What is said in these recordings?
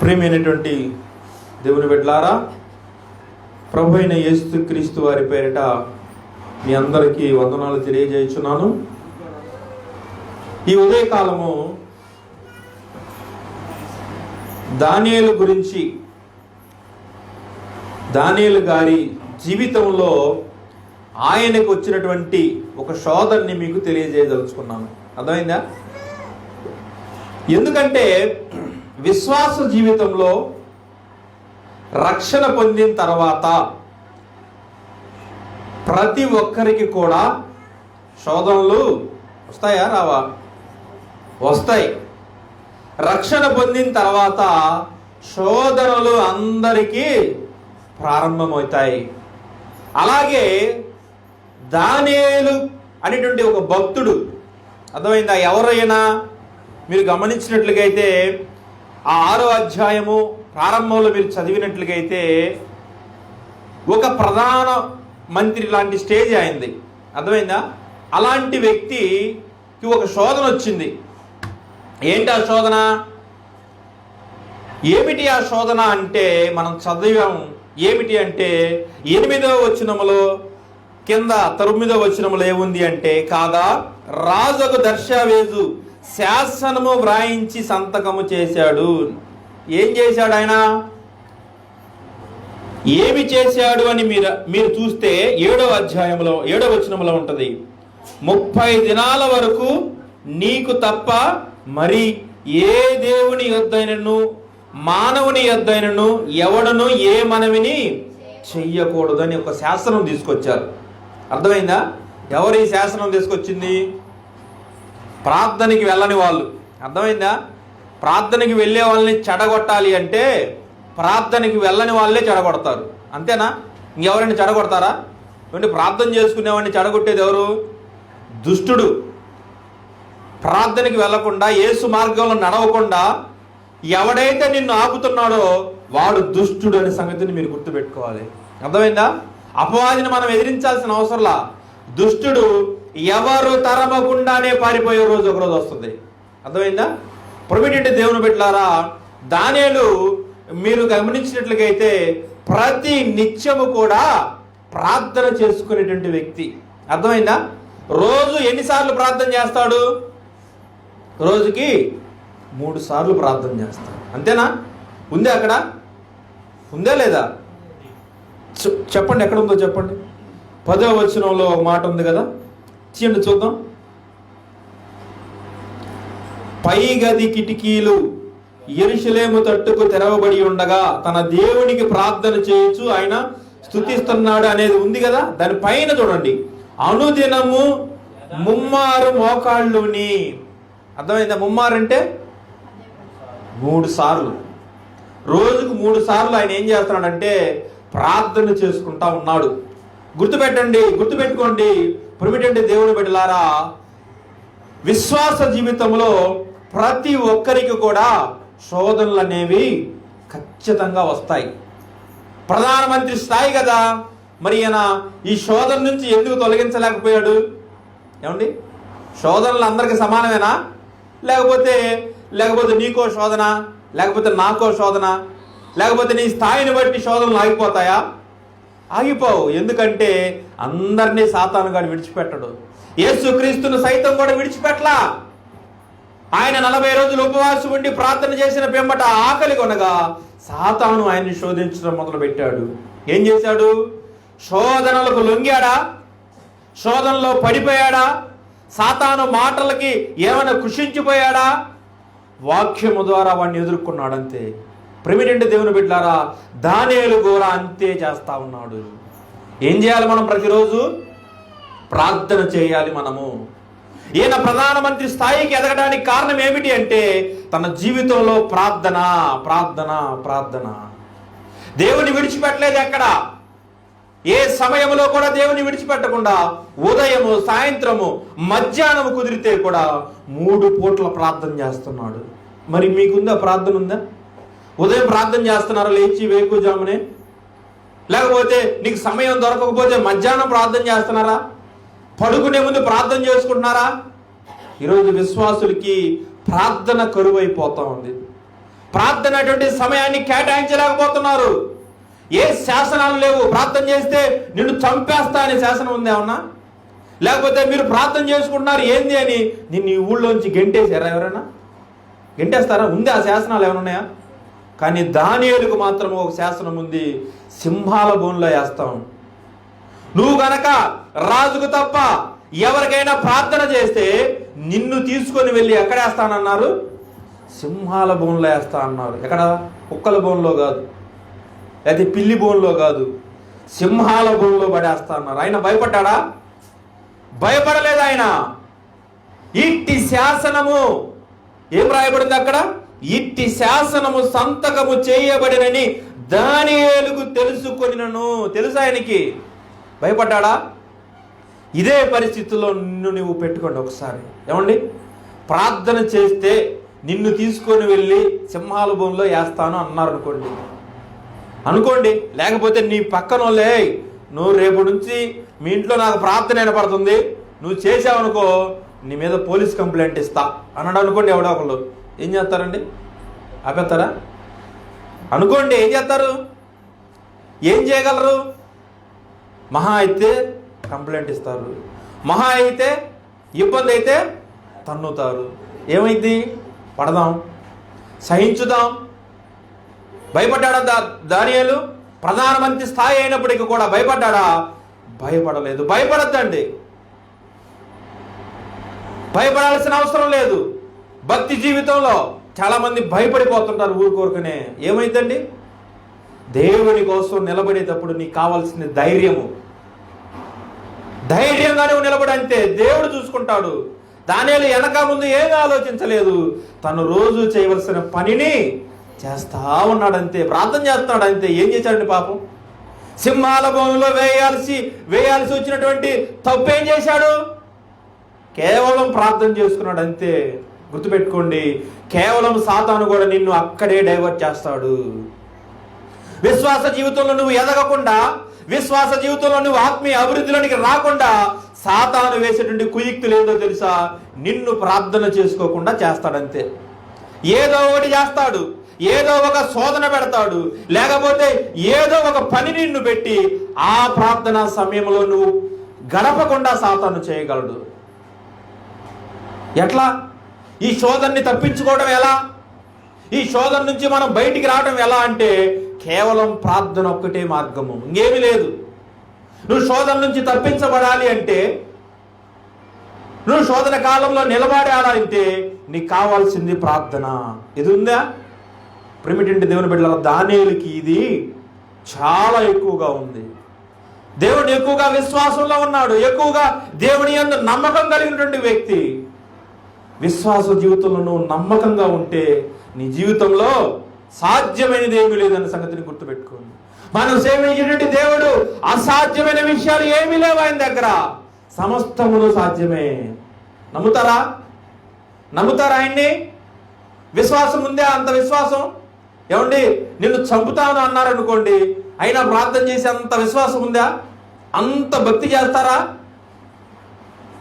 ప్రియమైనటువంటి దేవుని బిడ్డలారా ప్రభు అయిన యేసు క్రీస్తు వారి పేరిట మీ అందరికీ వందనాలు తెలియజేస్తున్నాను ఈ ఉదయకాలము దానియలు గురించి దానియలు గారి జీవితంలో ఆయనకు వచ్చినటువంటి ఒక శోధనని మీకు తెలియజేయదలుచుకున్నాను. అర్థమైందా? ఎందుకంటే విశ్వాస జీవితంలో రక్షణ పొందిన తర్వాత ప్రతి ఒక్కరికి కూడా శోధనలు వస్తాయా రావా? వస్తాయి. రక్షణ పొందిన తర్వాత శోధనలు అందరికీ ప్రారంభమవుతాయి. అలాగే దానేలు అనేటువంటి ఒక భక్తుడు అర్థమైందా? ఎవరైనా మీరు గమనించినట్లుగైతే ఆ ఆరో అధ్యాయము ప్రారంభంలో మీరు చదివినట్లుగైతే ఒక ప్రధాన మంత్రి లాంటి స్టేజ్ అయింది అర్థమైందా? అలాంటి వ్యక్తికి ఒక శోధన వచ్చింది. ఏంటి ఆ శోధన? ఏమిటి ఆ శోధన అంటే మనం చదివాం ఏమిటి అంటే ఎనిమిదవ వచనములో కింద తొమ్మిదవ వచనములో ఏముంది అంటే కాదా? రాజకు దర్శావేజు శాసనము వ్రాయించి సంతకము చేశాడు. ఏం చేశాడు ఆయన ఏమి చేశాడు అని మీరు మీరు చూస్తే ఏడవ అధ్యాయంలో ఏడవ వచనంలో ఉంటుంది. ముప్పై దినాల వరకు నీకు తప్ప మరి ఏ దేవుని యొద్దైనను మానవుని యొద్దైనను ఎవడను ఏ మనవిని చెయ్యకూడదు అని ఒక శాసనం తీసుకొచ్చారు. అర్థమైందా? ఎవరు ఈ శాసనం తీసుకొచ్చింది? ప్రార్థనకి వెళ్ళని వాళ్ళు. అర్థమైందా? ప్రార్థనకి వెళ్ళే వాళ్ళని చెడగొట్టాలి అంటే ప్రార్థనకి వెళ్ళని వాళ్ళే చెడగొడతారు. అంతేనా? ఇంకెవరైనా చెడగొడతారా? ఏమంటే ప్రార్థన చేసుకునేవాడిని చెడగొట్టేది ఎవరు? దుష్టుడు. ప్రార్థనకి వెళ్ళకుండా ఏసు మార్గంలో నడవకుండా ఎవడైతే నిన్ను ఆపుతున్నాడో వాడు దుష్టుడు అనే సంగతిని మీరు గుర్తుపెట్టుకోవాలి. అర్థమైందా? అపవాదిని మనం ఎదిరించాల్సిన అవసరంలా దుష్టుడు ఎవరు తరమకుండానే పారిపోయే రోజు ఒక రోజు వస్తుంది. అర్థమైందా? ప్రొమిటెంట్ దేవుని బిడ్డలారా దానేలు మీరు గమనించినట్లుగైతే ప్రతి నిత్యము కూడా ప్రార్థన చేసుకునేటువంటి వ్యక్తి. అర్థమైందా? రోజు ఎన్నిసార్లు ప్రార్థన చేస్తాడు? రోజుకి మూడు సార్లు ప్రార్థన చేస్తాడు. అంతేనా? ఉందే అక్కడ? ఉందా లేదా? చెప్పండి ఎక్కడ ఉందో చెప్పండి. పదో వచనంలో ఒక మాట ఉంది కదా? చేయండి చూద్దాం. పై గది కిటికీలు ఎరుషలేము తట్టుకు తెరవబడి ఉండగా తన దేవునికి ప్రార్థన చేయొచ్చు ఆయన స్థుతిస్తున్నాడు అనేది ఉంది కదా? దాని పైన చూడండి. అనుదినము ముమ్మారు మోకాళ్ళుని. అర్థమైందా? ముమ్మారు అంటే మూడు సార్లు. రోజుకు మూడు సార్లు ఆయన ఏం చేస్తున్నాడంటే ప్రార్థన చేసుకుంటా ఉన్నాడు. గుర్తుపెట్టండి గుర్తుపెట్టుకోండి. పురిమిటండి దేవుని బిడ్డలారా విశ్వాస జీవితంలో ప్రతి ఒక్కరికి కూడా శోధనలు అనేవి ఖచ్చితంగా వస్తాయి. ప్రధానమంత్రి స్థాయి కదా మరి ఈయన ఈ శోధన నుంచి ఎందుకు తొలగించలేకపోయాడు? ఏమండి? శోధనలు అందరికీ సమానమేనా? లేకపోతే లేకపోతే నీకో శోధన లేకపోతే నాకో శోధన లేకపోతే నీ స్థాయిని బట్టి శోధనలు ఆగిపోతాయా? ఆగిపోవు. ఎందుకంటే అందరినీ సాతానుగాడు విడిచిపెట్టడు. యేసుక్రీస్తును సైతం కూడా విడిచిపెట్టలా ఆయన నలభై రోజులు ఉపవాసం ఉండి ప్రార్థన చేసిన పిమ్మట ఆకలి కొనగా సాతాను ఆయన్ని శోధించడం మొదలుపెట్టాడు. ఏం చేశాడు? శోధనలకు లొంగాడా? శోధనలో పడిపోయాడా? సాతాను మాటలకి ఏమైనా కృషించిపోయాడా? వాక్యము ద్వారా వాడిని ఎదుర్కొన్నాడంతే. ప్రిమిటెంట్ దేవుని బిడ్డారా. దానేలు కూడా అంతే చేస్తా ఉన్నాడు. ఏం చేయాలి మనం ప్రతిరోజు? ప్రార్థన చేయాలి మనము. ఈయన ప్రధానమంత్రి స్థాయికి ఎదగడానికి కారణం ఏమిటి అంటే తన జీవితంలో ప్రార్థన ప్రార్థన ప్రార్థన. దేవుని విడిచిపెట్టలేదు ఎక్కడ? ఏ సమయంలో కూడా దేవుని విడిచిపెట్టకుండా ఉదయము సాయంత్రము మధ్యాహ్నము కుదిరితే కూడా మూడు పూట్ల ప్రార్థన చేస్తున్నాడు. మరి మీకుందా ప్రార్థన ఉందా? ఉదయం ప్రార్థన చేస్తున్నారా? లేచి వేకుజామునే. లేకపోతే నీకు సమయం దొరకకపోతే మధ్యాహ్నం ప్రార్థన చేస్తున్నారా? పడుకునే ముందు ప్రార్థన చేసుకుంటున్నారా? ఈరోజు విశ్వాసులకి ప్రార్థన కరువైపోతా ఉంది. ప్రార్థన అటువంటి సమయాన్ని కేటాయించలేకపోతున్నారు. ఏ శాసనాలు లేవు. ప్రార్థన చేస్తే నిన్ను చంపేస్తా అనే శాసనం ఉంది ఏమన్నా? లేకపోతే మీరు ప్రార్థన చేసుకుంటున్నారు ఏంది అని నిన్ను ఈ ఊళ్ళోంచి గెంటేశారా ఎవరైనా? గెంటేస్తారా? ఉంది ఆ శాసనాలు ఏమైనా ఉన్నాయా? కానీ దానియలకు మాత్రం ఒక శాసనం ఉంది సింహాల బోన్లో వేస్తాం. నువ్వు గనక రాజుకు తప్ప ఎవరికైనా ప్రార్థన చేస్తే నిన్ను తీసుకొని వెళ్ళి ఎక్కడ వేస్తానన్నారు? సింహాల బోన్లో వేస్తా అన్నారు ఎక్కడ? కుక్కల బోన్లో కాదు. లేకపోతే పిల్లి బోన్లో కాదు. సింహాల బోన్లో పడేస్తా అన్నారు ఆయన భయపడ్డా భయపడలేదు ఆయన. ఇట్టి శాసనము ఏం రాయబడింది అక్కడ? ఇట్టి శాసనము సంతకము చేయబడినని దానియేలుకు తెలుసుకొనినను. తెలుసు ఆయనకి? భయపడ్డాడా? ఇదే పరిస్థితుల్లో నిన్ను నువ్వు పెట్టుకోండి ఒకసారి. ఏమండి? ప్రార్థన చేస్తే నిన్ను తీసుకొని వెళ్ళి సింహాల భూమిలో వేస్తాను అన్నారు అనుకోండి. అనుకోండి. లేకపోతే నీ పక్కన వాళ్ళే నువ్వు రేపు నుంచి మీ ఇంట్లో నాకు ప్రార్థన వినపడుతుంది. నువ్వు చేసావనుకో నీ మీద పోలీస్ కంప్లైంట్ ఇస్తా. అన్నాడు అనుకోండి ఎవడో ఒకళ్ళు. ఏం చేస్తారండి? ఆపేస్తారా? అనుకోండి ఏం చేస్తారు? ఏం చేయగలరు? మహా అయితే కంప్లైంట్ ఇస్తారు. మహా అయితే ఇబ్బంది అయితే తన్నుతారు. ఏమైంది? పడదాం. సహించుదాం. భయపడ్డాడా దా దానియాలు? ప్రధానమంత్రి స్థాయి అయినప్పటికీ కూడా భయపడ్డాడా? భయపడలేదు. భయపడద్దండి. భయపడాల్సిన అవసరం లేదు. భక్తి జీవితంలో చాలామంది భయపడిపోతుంటారు ఊరుకోరుకునే. ఏమైందండి? దేవుని కోసం నిలబడేటప్పుడు నీకు కావాల్సిన ధైర్యము. ధైర్యంగా నువ్వు నిలబడంతే దేవుడు చూసుకుంటాడు. దానిలో వెనక ముందు ఏమీ ఆలోచించలేదు. తను రోజు చేయవలసిన పనిని చేస్తా ఉన్నాడంతే ప్రార్థన చేస్తున్నాడు అంతే ఏం చేశాడండి పాపం? సింహాల భూమిలో వేయాల్సి వేయాల్సి వచ్చినటువంటి తప్పు ఏం చేశాడు? కేవలం ప్రార్థన చేసుకున్నాడు అంతే గుర్తుపెట్టుకోండి కేవలం సాతాను కూడా నిన్ను అక్కడే డైవర్ట్ చేస్తాడు. విశ్వాస జీవితంలో నువ్వు ఎదగకుండా విశ్వాస జీవితంలో నువ్వు ఆత్మీయ అభివృద్ధిలోనికి రాకుండా సాతాను వేసేటువంటి కుయుక్తులు ఏందో తెలుసా? నిన్ను ప్రార్థన చేసుకోకుండా చేస్తాడంతే. ఏదో ఒకటి చేస్తాడు ఏదో ఒక శోధన పెడతాడు లేకపోతే ఏదో ఒక పని నిన్ను పెట్టి ఆ ప్రార్థన సమయంలో నువ్వు గడపకుండా సాతాను చేయగలడు. ఎట్లా? ఈ శోధనని తప్పించుకోవడం ఎలా? ఈ శోధన నుంచి మనం బయటికి రావడం ఎలా అంటే కేవలం ప్రార్థన ఒక్కటే మార్గము ఇంకేమీ లేదు. నువ్వు శోధన నుంచి తప్పించబడాలి అంటే నువ్వు శోధన కాలంలో నిలబడాలంటే నీకు కావాల్సింది ప్రార్థన. ఇది ఉందా? ప్రిమిటింటి దేవుని బిడ్డల దానేలికి ఇది చాలా ఎక్కువగా ఉంది. దేవుడు ఎక్కువగా విశ్వాసంలో ఉన్నాడు. ఎక్కువగా దేవుని యందు నమ్మకం కలిగినటువంటి వ్యక్తి. విశ్వాస జీవితంలో నువ్వు నమ్మకంగా ఉంటే నీ జీవితంలో సాధ్యమైనది ఏమీ లేదన్న సంగతిని గుర్తుపెట్టుకోండి. మనం సేవించినటువంటి దేవుడు? అసాధ్యమైన విషయాలు ఏమీ లేవు ఆయన దగ్గర. సమస్తములు సాధ్యమే. నమ్ముతారా? నమ్ముతారా ఆయన్ని? విశ్వాసం ఉందే? అంత విశ్వాసం? ఏమండి నిన్ను చంపుతాను అన్నారనుకోండి అయినా ప్రార్థన చేసే అంత విశ్వాసం ఉందా? అంత భక్తి చేస్తారా?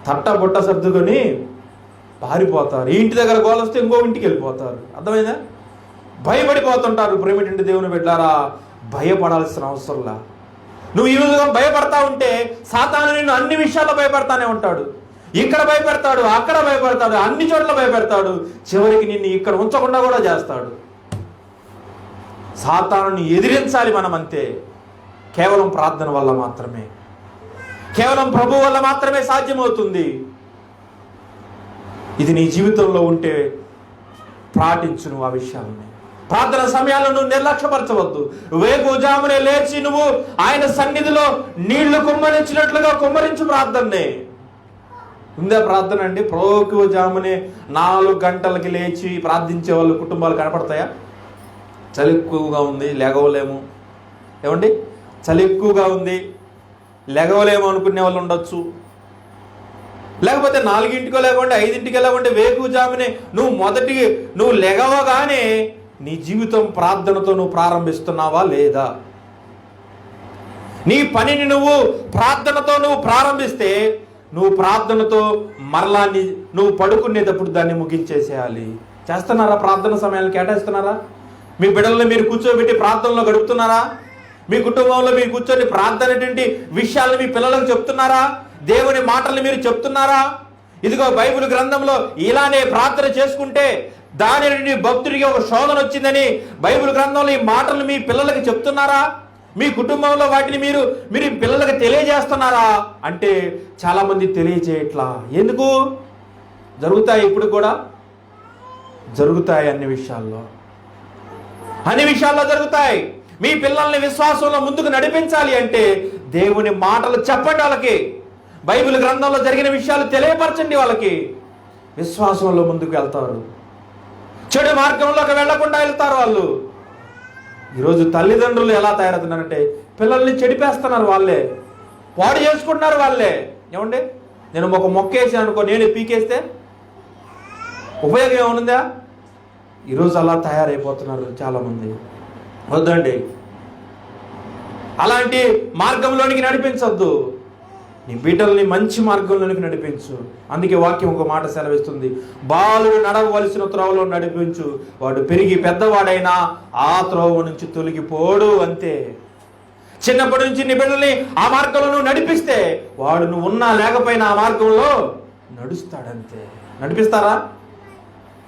తట్ట బుట్ట సర్దుకొని పారిపోతారు. ఇంటి దగ్గర గోలొస్తే ఇంకో ఇంటికి వెళ్ళిపోతారు. అర్థమైందా? భయపడిపోతుంటారు ప్రేమిటి దేవుని బిడ్డారా. భయపడాల్సిన అవసరంలా నువ్వు ఈ విధంగా భయపడతా ఉంటే సాతాను నిన్ను అన్ని విషయాల్లో భయపడతానే ఉంటాడు. ఇక్కడ భయపెడతాడు అక్కడ భయపడతాడు అన్ని చోట్ల భయపెడతాడు. చివరికి నిన్ను ఇక్కడ ఉంచకుండా కూడా చేస్తాడు. సాతాను ఎదిరించాలి మనం అంతే కేవలం ప్రార్థన వల్ల మాత్రమే. కేవలం ప్రభు వల్ల మాత్రమే సాధ్యమవుతుంది. ఇది నీ జీవితంలో ఉంటే పాటించు నువ్వు ఆ విషయాలని ప్రార్థన సమయాలను నిర్లక్ష్యపరచవద్దు. నిర్లక్ష్యపరచవద్దు వేకుజామునే లేచి నువ్వు ఆయన సన్నిధిలో నీళ్ళు కుమ్మరించినట్లుగా కుమ్మరించు ప్రార్థనే ఉందా ప్రార్థన అండి? ప్రోకుజామునే నాలుగు గంటలకి లేచి ప్రార్థించే వాళ్ళు కుటుంబాలు కనపడతాయా? చలి ఎక్కువగా ఉంది లెగవలేము. ఏమండి? చలి ఎక్కువగా ఉంది లెగవలేము అనుకునే వాళ్ళు ఉండొచ్చు. లేకపోతే నాలుగింటికో లేకుంటే ఐదింటికి లేకుంటే వేకుజామునే నువ్వు మొదటి నువ్వు లెగవగానే నీ జీవితం ప్రార్థనతో నువ్వు ప్రారంభిస్తున్నావా లేదా? నీ పనిని నువ్వు ప్రార్థనతో నువ్వు ప్రారంభిస్తే నువ్వు ప్రార్థనతో మరలా నీ నువ్వు పడుకునేటప్పుడు దాన్ని ముగించేసేయాలి. చేస్తున్నారా ప్రార్థన సమయాలు కేటాయిస్తున్నారా? మీ బిడ్డల్ని మీరు కూర్చోబెట్టి ప్రార్థనలో గడుపుతున్నారా? మీ కుటుంబంలో మీరు కూర్చొని ప్రార్థనటువంటి విషయాలను మీ పిల్లలకు చెప్తున్నారా? దేవుని మాటలు మీరు చెప్తున్నారా? ఇదిగో బైబిల్ గ్రంథంలో ఇలానే ప్రార్థన చేసుకుంటే దాని నుండి భక్తుడికి ఒక శోధన వచ్చిందని బైబిల్ గ్రంథంలో ఈ మాటలు మీ పిల్లలకి చెప్తున్నారా? మీ కుటుంబంలో వాటిని మీరు మీరు పిల్లలకు తెలియజేస్తున్నారా? అంటే చాలా మంది తెలియజేయట్లా ఎందుకు? జరుగుతాయి ఇప్పుడు కూడా? జరుగుతాయి అన్ని విషయాల్లో. అన్ని విషయాల్లో జరుగుతాయి. మీ పిల్లల్ని విశ్వాసంలో ముందుకు నడిపించాలి అంటే దేవుని మాటలు చెప్పండి వాళ్ళకి. బైబిల్ గ్రంథంలో జరిగిన విషయాలు తెలియపరచండి వాళ్ళకి. విశ్వాసంలో ముందుకు వెళ్తారు. చెడు మార్గంలోకి వెళ్ళకుండా వెళ్తారు వాళ్ళు. ఈరోజు తల్లిదండ్రులు ఎలా తయారవుతున్నారంటే పిల్లల్ని చెడిపేస్తున్నారు వాళ్ళే. పాడు చేసుకుంటున్నారు వాళ్ళే. ఏమండి? నేను ఒక మొక్క వేసాను అనుకో నేను పీకేస్తే ఉపయోగం ఏముందా? ఈరోజు అలా తయారైపోతున్నారు చాలామంది. వద్దండి. అలాంటి మార్గంలోనికి నడిపించొద్దు. నీ బిడ్డల్ని మంచి మార్గంలోనికి నడిపించు. అందుకే వాక్యం ఒక మాట సెలవిస్తుంది. బాలుడు నడవలసిన త్రోవలో నడిపించు. వాడు పెరిగి పెద్దవాడైనా ఆ త్రోవ నుంచి తొలగిపోడు అంతే. చిన్నప్పటి నుంచి నీ బిడ్డల్ని ఆ మార్గంలో నువ్వు నడిపిస్తే వాడు నువ్వు ఉన్నా లేకపోయినా ఆ మార్గంలో నడుస్తాడంతే. నడిపిస్తారా?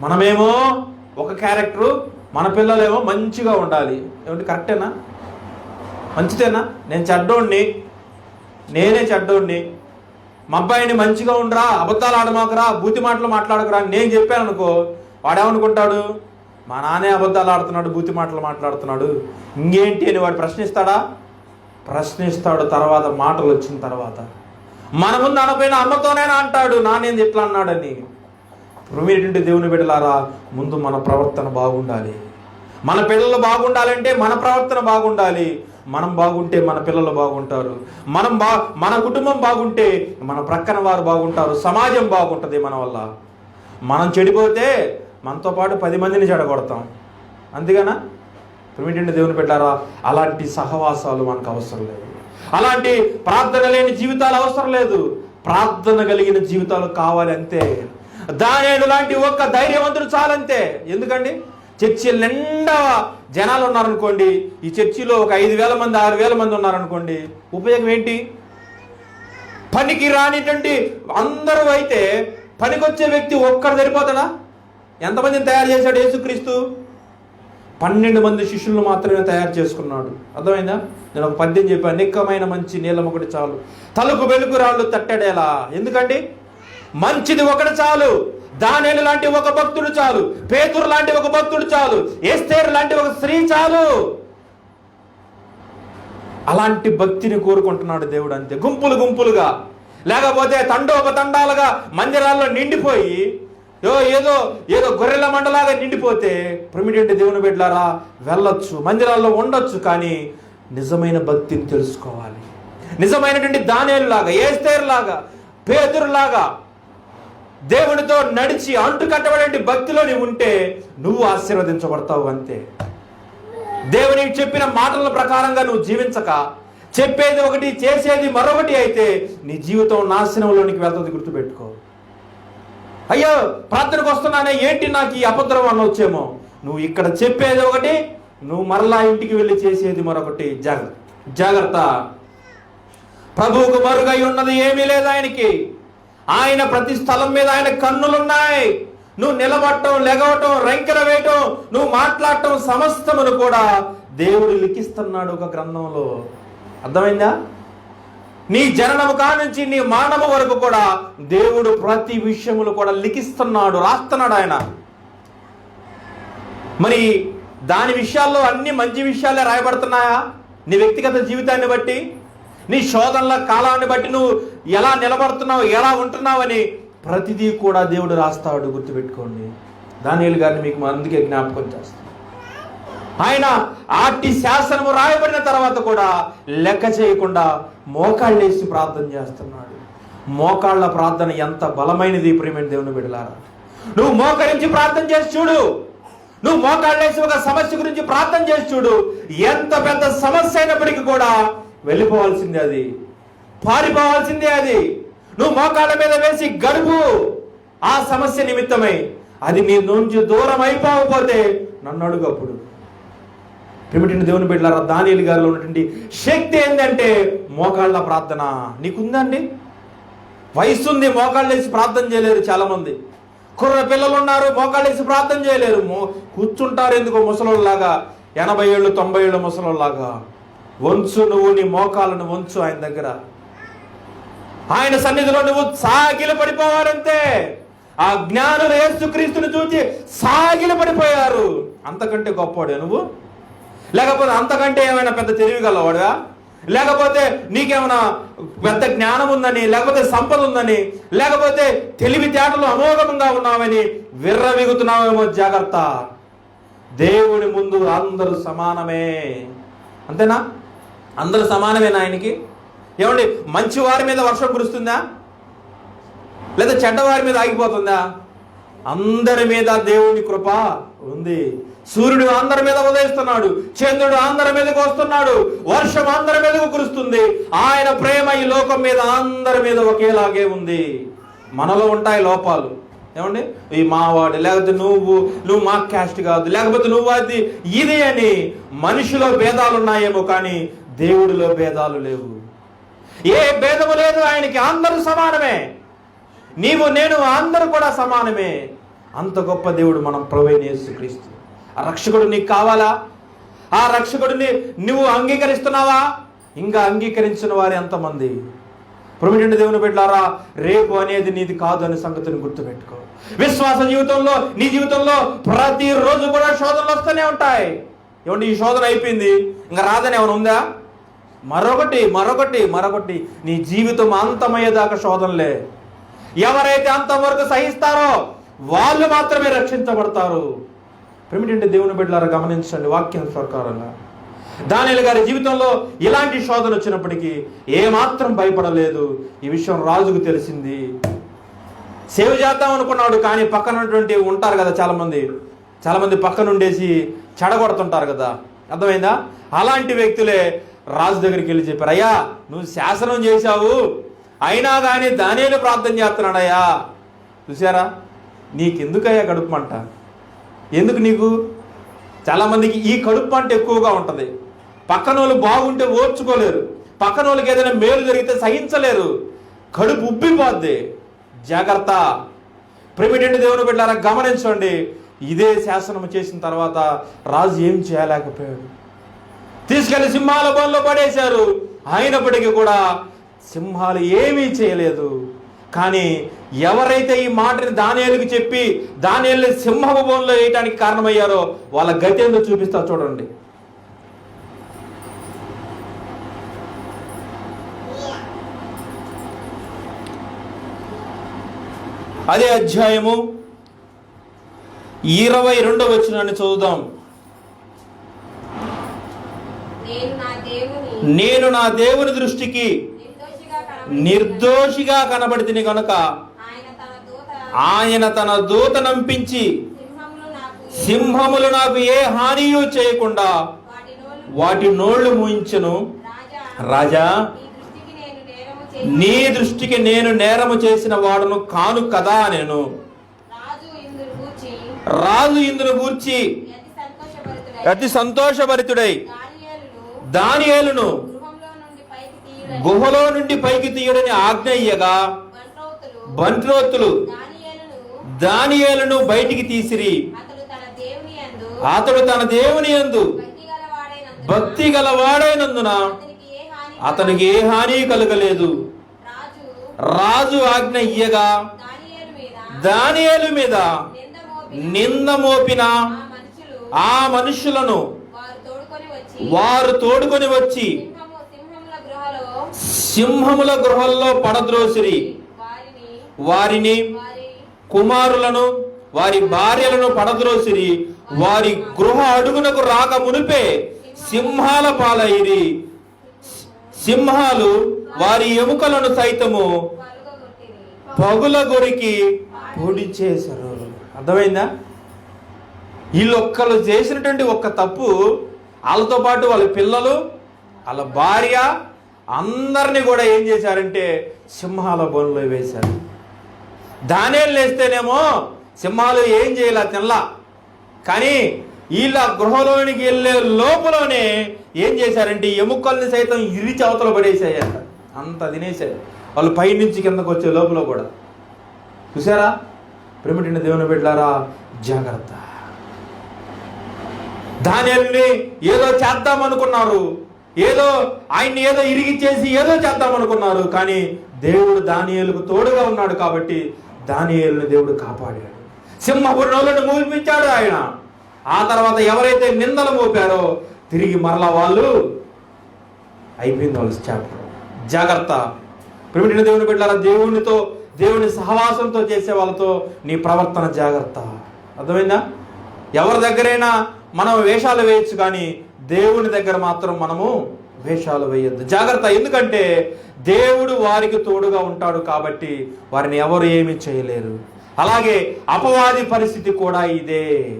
మనమేమో ఒక క్యారెక్టరు మన పిల్లలేమో మంచిగా ఉండాలి. ఏమంటే కరెక్టేనా? మంచిదేనా? నేను చెడ్డోడిని నేనే చెడ్డోడిని. మా అబ్బాయిని మంచిగా ఉండరా అబద్ధాలు ఆడమాకరా బూతి మాటలు మాట్లాడకరా నేను చెప్పాను అనుకో వాడేమనుకుంటాడు? మా నాన్నే అబద్ధాలు ఆడుతున్నాడు బూతి మాటలు మాట్లాడుతున్నాడు. ఇంకేంటి అని వాడు ప్రశ్నిస్తాడా? ప్రశ్నిస్తాడు తర్వాత మాటలు వచ్చిన తర్వాత. మన ముందు అనపోయిన అమ్మతోనైనా అంటాడు నానేంది ఎట్లా అన్నాడని. ప్రమేటువంటి దేవుని బిడ్డలారా ముందు మన ప్రవర్తన బాగుండాలి. మన పిల్లలు బాగుండాలంటే మన ప్రవర్తన బాగుండాలి. మనం బాగుంటే మన పిల్లలు బాగుంటారు. మనం బా మన కుటుంబం బాగుంటే మన ప్రక్కన వారు బాగుంటారు. సమాజం బాగుంటుంది మన వల్ల. మనం చెడిపోతే మనతో పాటు పది మందిని చెడగొడతాం. అంతేగానా ప్రిమిటెంట్ దేవుని పెట్టారా అలాంటి సహవాసాలు మనకు అవసరం లేదు. అలాంటి ప్రార్థన లేని జీవితాలు అవసరం లేదు. ప్రార్థన కలిగిన జీవితాలు కావాలి అంతే. లాంటి ఒక్క ధైర్యవంతుడు చాలంతే. ఎందుకండి? చర్చి నిండా జనాలు ఉన్నారనుకోండి ఈ చర్చిలో ఒక ఐదు వేల మంది ఆరు వేల మంది ఉన్నారనుకోండి ఉపయోగం ఏంటి? పనికి రానిటువంటి అందరూ అయితే పనికొచ్చే వ్యక్తి ఒక్కడు సరిపోతాడా? ఎంతమందిని తయారు చేశాడు యేసుక్రీస్తు? పన్నెండు మంది శిష్యులను మాత్రమే తయారు చేసుకున్నాడు. అర్థమైందా? నేను ఒక పద్యం చెప్పాను నిక్కమైన మంచి నీలం ఒకటి చాలు తలుపు వెలుగు రాళ్ళు తట్టడేలా. ఎందుకండి? మంచిది ఒకటి చాలు దానేలు లాంటి ఒక భక్తుడు చాలు. పేతురు లాంటి ఒక భక్తుడు చాలు. ఏస్తేరు లాంటి ఒక స్త్రీ చాలు. అలాంటి భక్తిని కోరుకుంటున్నాడు దేవుడు అంతే. గుంపులు గుంపులుగా. లేకపోతే తండోపతండాలుగా మందిరాల్లో నిండిపోయి ఏదో ఏదో గొర్రెల మండలాగా నిండిపోతే ప్రమిడెంట్ దేవుని బిడ్డలారా వెళ్ళొచ్చు. మందిరాల్లో ఉండొచ్చు కానీ నిజమైన భక్తిని తెలుసుకోవాలి. నిజమైనటువంటి దానేలులాగా ఏస్తేరులాగా పేతురులాగా దేవునితో నడిచి అంటు కట్టబడే భక్తిలో నీవు ఉంటే నువ్వు ఆశీర్వదించబడతావు అంతే. దేవుని చెప్పిన మాటల ప్రకారంగా నువ్వు జీవించక చెప్పేది ఒకటి చేసేది మరొకటి అయితే నీ జీవితం నాశనంలోనికి వెళ్తుంది గుర్తుపెట్టుకో. అయ్యో ప్రార్థనకు వస్తున్నానే ఏంటి నాకు ఈ అభద్రం అనొచ్చేమో నువ్వు ఇక్కడ చెప్పేది ఒకటి నువ్వు మరలా ఇంటికి వెళ్ళి చేసేది మరొకటి. జాగ్రత్త. జాగ్రత్త. ప్రభువుకు మరుగై ఉన్నది ఏమీ లేదు ఆయనకి. ఆయన ప్రతి స్థలం మీద ఆయన కన్నులున్నాయి. నువ్వు నిలబడటం లెగవటం రంకెర వేయటం నువ్వు మాట్లాడటం సమస్తమును కూడా దేవుడు లిఖిస్తున్నాడు ఒక గ్రంథంలో. అర్థమైందా? నీ జననము కానుంచి నీ మానము వరకు కూడా దేవుడు ప్రతి విషయములు కూడా లిఖిస్తున్నాడు రాస్తున్నాడు ఆయన. మరి దాని విషయాల్లో అన్ని మంచి విషయాలే రాయబడుతున్నాయా? నీ వ్యక్తిగత జీవితాన్ని బట్టి నీ శోధనల కాలాన్ని బట్టి నువ్వు ఎలా నిలబడుతున్నావు ఎలా ఉంటున్నావని ప్రతిదీ కూడా దేవుడు రాస్తాడు గుర్తుపెట్టుకోండి. దానియులు గారిని మీకు అందుకే జ్ఞాపకం చేస్తాను ఆయన ఆటి శాసనము రాయబడిన తర్వాత కూడా లెక్క చేయకుండా మోకాళ్ళేసి ప్రార్థన చేస్తున్నాడు. మోకాళ్ళ ప్రార్థన ఎంత బలమైనది ప్రియమైన దేవుని బిడలారా నువ్వు మోకరించి ప్రార్థన చేసి చూడు. నువ్వు మోకాళ్ళేసి ఒక సమస్య గురించి ప్రార్థన చేసి చూడు. ఎంత పెద్ద సమస్య అయినప్పటికీ కూడా వెళ్ళిపోవాల్సిందే అది. పారిపోవాల్సిందే అది. నువ్వు మోకాళ్ళ మీద వేసి గడుపు. ఆ సమస్య నిమిత్తమై. అది నీ నుంచి దూరం అయిపోకపోతే నన్ను అడుగు అప్పుడు. ప్రిమిటిని దేవుని బిడ్డలారా దానియలు గారిలో ఉన్నటువంటి శక్తి ఏంటంటే మోకాళ్ళ ప్రార్థన. నీకుందండి? వయసు ఉంది మోకాళ్ళు వేసి ప్రార్థన చేయలేరు చాలామంది. కుర్ర పిల్లలు ఉన్నారు మోకాళ్ళు వేసి ప్రార్థన చేయలేరు. కూర్చుంటారు ఎందుకో ముసలోళ్ళలాగా. ఎనభై ఏళ్ళు తొంభై ఏళ్ళు ముసలోళ్ళలాగా. వంచు నువ్వు నీ మోకాలను వంచు ఆయన దగ్గర. ఆయన సన్నిధిలో నువ్వు సాగిల పడిపోవాలంతే ఆ జ్ఞానులు యేసుక్రీస్తుని చూచి సాగిల పడిపోయారు అంతకంటే గొప్పవాడే నువ్వు? లేకపోతే అంతకంటే ఏమైనా పెద్ద తెలివి గలవాడా లేకపోతే నీకేమైనా పెద్ద జ్ఞానం ఉందని లేకపోతే సంపద ఉందని లేకపోతే తెలివితేటలు అమోఘంగా ఉన్నావని విర్రవిగుతున్నావేమో జాగ్రత్త. దేవుని ముందు అందరూ సమానమే. అంతేనా? అందరూ సమానమేనా ఆయనకి? ఏమండి మంచి వారి మీద వర్షం కురుస్తుందా? లేదా చెడ్డవారి మీద ఆగిపోతుందా? అందరి మీద దేవుని కృప ఉంది. సూర్యుడు అందరి మీద ఉదయిస్తున్నాడు చంద్రుడు అందరి మీదకు వస్తున్నాడు వర్షం అందరి మీదకు కురుస్తుంది. ఆయన ప్రేమ ఈ లోకం మీద అందరి మీద ఒకేలాగే ఉంది. మనలో ఉంటాయి లోపాలు. ఏమండి? ఈ మావాడు లేకపోతే నువ్వు నువ్వు మా క్యాస్ట్ కాదు లేకపోతే నువ్వు అది ఇది అని మనిషిలో భేదాలు ఉన్నాయేమో కానీ దేవుడిలో భేదాలు లేవు. ఏ భేదము లేదు ఆయనకి అందరూ సమానమే. నీవు నేను అందరూ కూడా సమానమే. అంత గొప్ప దేవుడు మనం ప్రవేణ యేసుక్రీస్తు. ఆ రక్షకుడు నీకు కావాలా? ఆ రక్షకుడిని నువ్వు అంగీకరిస్తున్నావా? ఇంకా అంగీకరించిన వారు ఎంతమంది? ప్రమిటెంట్ దేవుని బిడ్డారా రేపు అనేది నీది కాదు అనే సంగతిని గుర్తుపెట్టుకో. విశ్వాస జీవితంలో నీ జీవితంలో ప్రతిరోజు కూడా శోధనలు వస్తూనే ఉంటాయి. ఏమంటే ఈ శోధన అయిపోయింది? ఇంకా రాదని ఏమైనా ఉందా? మరొకటి మరొకటి మరొకటి. నీ జీవితం అంతమయ్యేదాకా శోధనలే. ఎవరైతే అంతవరకు సహిస్తారో వాళ్ళు మాత్రమే రక్షించబడతారు. ప్రమిటంటే దేవుని బిడ్డలారా గమనించండి వాక్యం ప్రకారంగా. దానిల గారి జీవితంలో ఇలాంటి శోధన వచ్చినప్పటికీ ఏమాత్రం భయపడలేదు. ఈ విషయం రాజుకు తెలిసింది. సేవ చేద్దాం అనుకున్నాడు కానీ పక్కన ఉన్నటువంటి ఉంటారు కదా చాలామంది. చాలామంది పక్కనుండేసి చెడగొడుతుంటారు కదా. అర్థమైందా? అలాంటి వ్యక్తులే రాజు దగ్గరికి వెళ్ళి చెప్పారు అయ్యా నువ్వు శాసనం చేశావు. అయినా కానీ దానేలు ప్రార్థన చేస్తున్నాడయ్యా. చూసారా నీకెందుకయ్యా కడుపు మంట? ఎందుకు నీకు? చాలామందికి ఈ కడుపు మంట ఎక్కువగా ఉంటుంది. పక్కన వాళ్ళు బాగుంటే ఓర్చుకోలేరు. పక్కన వాళ్ళకి ఏదైనా మేలు జరిగితే సహించలేరు. కడుపు ఉబ్బిపోద్ది. జాగ్రత్త. ప్రిమిటెంట్ దేవుని బిడ్డారా గమనించండి. ఇదే శాసనం చేసిన తర్వాత రాజు ఏం చేయలేకపోయాడు? తీసుకెళ్ళి సింహాల బోన్లో పడేశారు. అయినప్పటికీ కూడా సింహాలు ఏమీ చేయలేదు. కానీ ఎవరైతే ఈ మాటని దానియాలకు చెప్పి దానియాలని సింహపు బోన్లో వేయటానికి కారణమయ్యారో వాళ్ళ గతి ఏందో చూపిస్తా చూడండి. అదే అధ్యాయము ఇరవై రెండవ వచ్చినాన్ని చదువుదాం. నేను నా దేవుని దృష్టికి నిర్దోషిగా కనబడి నిర్దోషిగా కనబడితిని కనుక ఆయన తన దూత నంపించి సింహములు నాకు ఏ హానియు చేయకుండా వాటి నోళ్ళు మూయించను. రాజా నీ దృష్టికి నేను నేరము చేసిన వాడును కాను కదా నేను. రాజు ఇందును గూర్చి అతి సంతోషభరితుడై దానియేలును గృహంలో నుండి పైకి తీయుడని ఆజ్ఞ ఇయ్యగా బంట్రౌతులు. బంట్రోతులు దానియేలును బయటికి తీసిరి. అతడు తన దేవుని యందు భక్తి గలవాడైనందున అతనికి ఏ హాని కలగలేదు. రాజు ఆజ్ఞ ఇయ్యగా దానియేలు మీద నింద మోపి నింద మోపిన ఆ మనుషులను వారు తోడుకొని వచ్చి సింహముల గృహలో గృహల్లో పడద్రోసిరి. వారిని వారిని వారి కుమారులను వారి భార్యలను పడద్రోసిరి. వారి గృహ అడుగునకు రాక మునిపే సింహాల పాలైరి. సింహాలు వారి ఎముకలను సైతము పగుల గొరికి పొడి చేశారు. అర్థమైందా? వీళ్ళు ఒక్కరు చేసినటువంటి ఒక్క తప్పు వాళ్ళతో పాటు వాళ్ళ పిల్లలు వాళ్ళ భార్య అందరినీ కూడా ఏం చేశారంటే సింహాల బోన్లో వేశారు. దానేలు లేస్తేనేమో సింహాలు ఏం చేయాల తినలా. కానీ వీళ్ళ గృహలోనికి వెళ్ళే లోపలనే ఏం చేశారంటే ఎముకల్ని సైతం ఇరిచి అవతల పడేసాయంట అంత తినేసారు వాళ్ళు పైనుంచి కిందకు వచ్చే లోపల కూడా. చూసారా ప్రేమిటిన దేవుని బిడ్డారా జాగ్రత్త. దానిని ఏదో చేద్దాం అనుకున్నారు. ఏదో ఆయన్ని ఏదో ఇరిగిచ్చేసి ఏదో చేద్దాం అనుకున్నారు. కానీ దేవుడు దానియలకు తోడుగా ఉన్నాడు కాబట్టి దానియలను దేవుడు కాపాడాడు. సింహపు నోలను మూపించాడు ఆయన. ఆ తర్వాత ఎవరైతే నిందలు మోపారో తిరిగి మరలా వాళ్ళు అయిపోయింది వాళ్ళు చాప్టర్ జాగ్రత్త. ప్రిమిటిన దేవుని బిడ్డారా దేవునితో దేవుని సహవాసంతో చేసే వాళ్ళతో నీ ప్రవర్తన జాగ్రత్త. అర్థమైందా? ఎవరి దగ్గరైనా మనం వేషాలు వేయచ్చు కానీ దేవుని దగ్గర మాత్రం మనము వేషాలు వేయొద్దు. జాగ్రత్త ఎందుకంటే దేవుడు వారికి తోడుగా ఉంటాడు కాబట్టి వారిని ఎవరు ఏమీ చేయలేరు. అలాగే అపవాది పరిస్థితి కూడా ఇదే.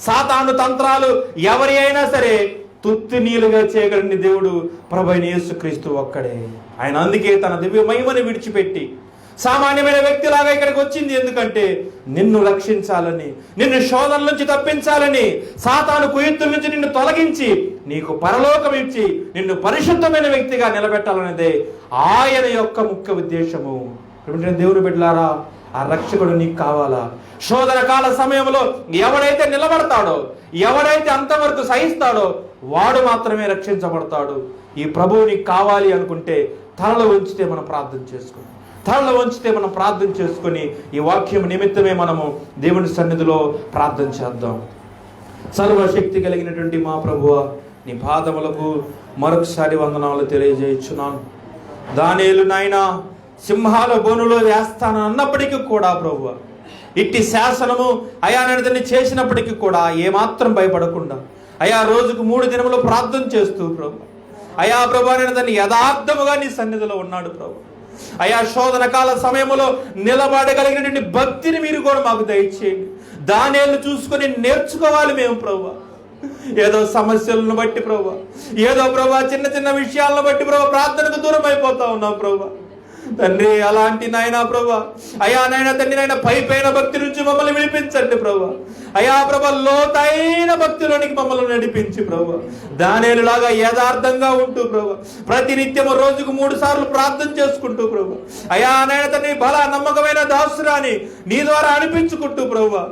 సాతాను తంత్రాలు ఎవరి అయినా సరే తుత్తి నీలుగా చేయగలిగిన దేవుడు ప్రభైన యేసుక్రీస్తు ఒక్కడే. ఆయన అందుకే తన దివ్య మహిమని విడిచిపెట్టి సామాన్యమైన వ్యక్తిలాగా ఇక్కడికి వచ్చింది. ఎందుకంటే నిన్ను రక్షించాలని నిన్ను శోధన నుంచి తప్పించాలని సాతాను కుయుత్తుల నుంచి నిన్ను తొలగించి నీకు పరలోకం ఇచ్చి నిన్ను పరిశుద్ధమైన వ్యక్తిగా నిలబెట్టాలనేదే ఆయన యొక్క ముఖ్య ఉద్దేశము. దేవుని బిడ్డలారా ఆ రక్షకుడు నీకు కావాలా? శోధన కాల సమయంలో ఎవడైతే నిలబడతాడో ఎవడైతే అంతవరకు సహిస్తాడో వాడు మాత్రమే రక్షించబడతాడు. ఈ ప్రభువు నీకు కావాలి అనుకుంటే తలలో ఉంచితే మనం ప్రార్థన చేసుకుంటాం తలలో ఉంచితే మనం ప్రార్థన చేసుకొని ఈ వాక్యం నిమిత్తమే మనము దేవుని సన్నిధిలో ప్రార్థన చేద్దాం. సర్వశక్తి కలిగినటువంటి మా ప్రభువ నీ పాదములకు మరొకసారి వందనాలు తెలియజేయచ్చున్నాను దానేలు నాయన సింహాల బోనులో వేస్తాను అన్నప్పటికీ కూడా ప్రభువ. ఇట్టి శాసనము అయా నడిదని చేసినప్పటికీ కూడా ఏమాత్రం భయపడకుండా అయా రోజుకు మూడు దినములు ప్రార్థన చేస్తూ ప్రభు అయా ప్రభు నేను దాన్ని యథార్థముగా నీ సన్నిధిలో ఉన్నాడు ప్రభు అయా శోధన కాల సమయంలో నిలబడగలిగినటువంటి భక్తిని మీరు కూడా మాకు దయచేయండి. దానిని చూసుకొని నేర్చుకోవాలి మేము ప్రభు. ఏదో సమస్యలను బట్టి ప్రభు. ఏదో ప్రభా చిన్న చిన్న విషయాలను బట్టి ప్రభు ప్రార్థనకు దూరం అయిపోతా ఉన్నాం ప్రభా. తండ్రి అలాంటి నాయనా ప్రభా. అయా నాయన తండ్రి నాయన పై పైన భక్తి నుంచి మమ్మల్ని విడిపించండి ప్రభా. అయా ప్రభా లోతైన భక్తిలోనికి మమ్మల్ని నడిపించి ప్రభా. దానేలాగా యథార్థంగా ఉంటూ ప్రభా. ప్రతినిత్యము రోజుకు మూడు సార్లు ప్రార్థన చేసుకుంటూ ప్రభా. అయా నాయన తండ్రి బల నమ్మకమైన దాసురాని నీ ద్వారా అనిపించుకుంటూ ప్రభా.